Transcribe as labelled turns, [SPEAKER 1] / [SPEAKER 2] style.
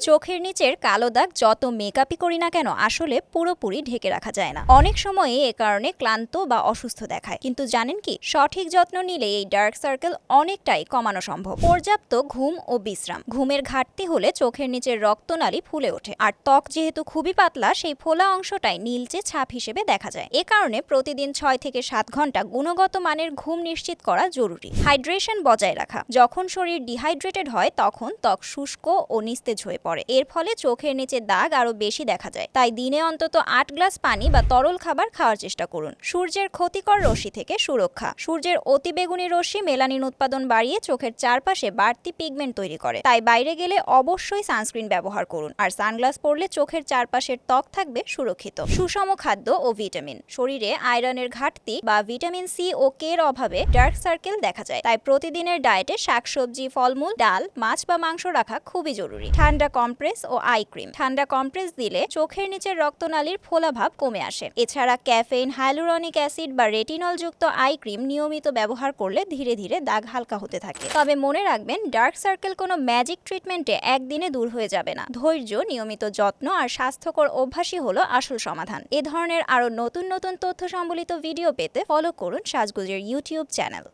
[SPEAKER 1] চোখের নিচের কালো দাগ যত মেকআপই করি না কেন আসলে পুরোপুরি ঢেকে রাখা যায় না। অনেক সময়ে এ কারণে ক্লান্ত বা অসুস্থ দেখায়। কিন্তু জানেন কি? সঠিক যত্ন নিলে এই ডার্ক সার্কেল অনেকটাই কমানো সম্ভব। পর্যাপ্ত ঘুম ও বিশ্রাম। ঘুমের ঘাটতি হলে চোখের নিচের রক্তনালী ফুলে ওঠে। আর ত্বক যেহেতু খুবই পাতলা, সেই ফোলা অংশটাই নীলচে ছাপ হিসেবে দেখা যায়। এ কারণে প্রতিদিন ছয় থেকে সাত ঘণ্টা গুণগত মানের ঘুম নিশ্চিত করা জরুরি। হাইড্রেশন বজায় রাখা। যখন শরীর ডিহাইড্রেটেড হয়, তখন ত্বক শুষ্ক ও নিস্তেজ হয়ে পড়ে। এর ফলে চোখের নিচে দাগ আরও বেশি দেখা যায়। তাই দিনে অন্তত আট গ্লাস পানি বা তরল খাবার খাওয়ার চেষ্টা করুন। সূর্যের ক্ষতিকর রশ্মি থেকে সুরক্ষা। সূর্যের অতিবেগুনি রশ্মি মেলানিন উৎপাদন বাড়িয়ে চোখের চারপাশে বাড়তি পিগমেন্ট তৈরি করে। তাই বাইরে গেলে অবশ্যই সানস্ক্রিন ব্যবহার করুন। আর সানগ্লাস পরলে চোখের চারপাশের ত্বক থাকবে সুরক্ষিত। সুষম খাদ্য ও ভিটামিন। শরীরে আয়রনের ঘাটতি বা ভিটামিন সি ও কে এর অভাবে ডার্ক সার্কেল দেখা যায়। তাই প্রতিদিনের ডায়েটে শাকসবজি, ফলমূল, ডাল, মাছ বা মাংস রাখা খুবই জরুরি। ঠান্ডা কম্প্রেস ও আই ক্রিম। ঠান্ডা কম্প্রেস দিলে চোখের নিচের রক্তনালীর ফোলাভাব কমে আসে। এছাড়া ক্যাফেইন হাইলুরনিক অ্যাসিড বা রেটিনল যুক্ত আই ক্রিম নিয়মিত ব্যবহার করলে ধীরে ধীরে দাগ হালকা হতে থাকে। তবে মনে রাখবেন, ডার্ক সার্কেল কোনো ম্যাজিক ট্রিটমেন্টে একদিনে দূর হয়ে যাবে না। ধৈর্য, নিয়মিত যত্ন আর স্বাস্থ্যকর অভ্যাসই হলো আসল সমাধান। এ ধরনের আরও নতুন নতুন তথ্য সম্বলিত ভিডিও পেতে ফলো করুন সাজগুজের ইউটিউব চ্যানেল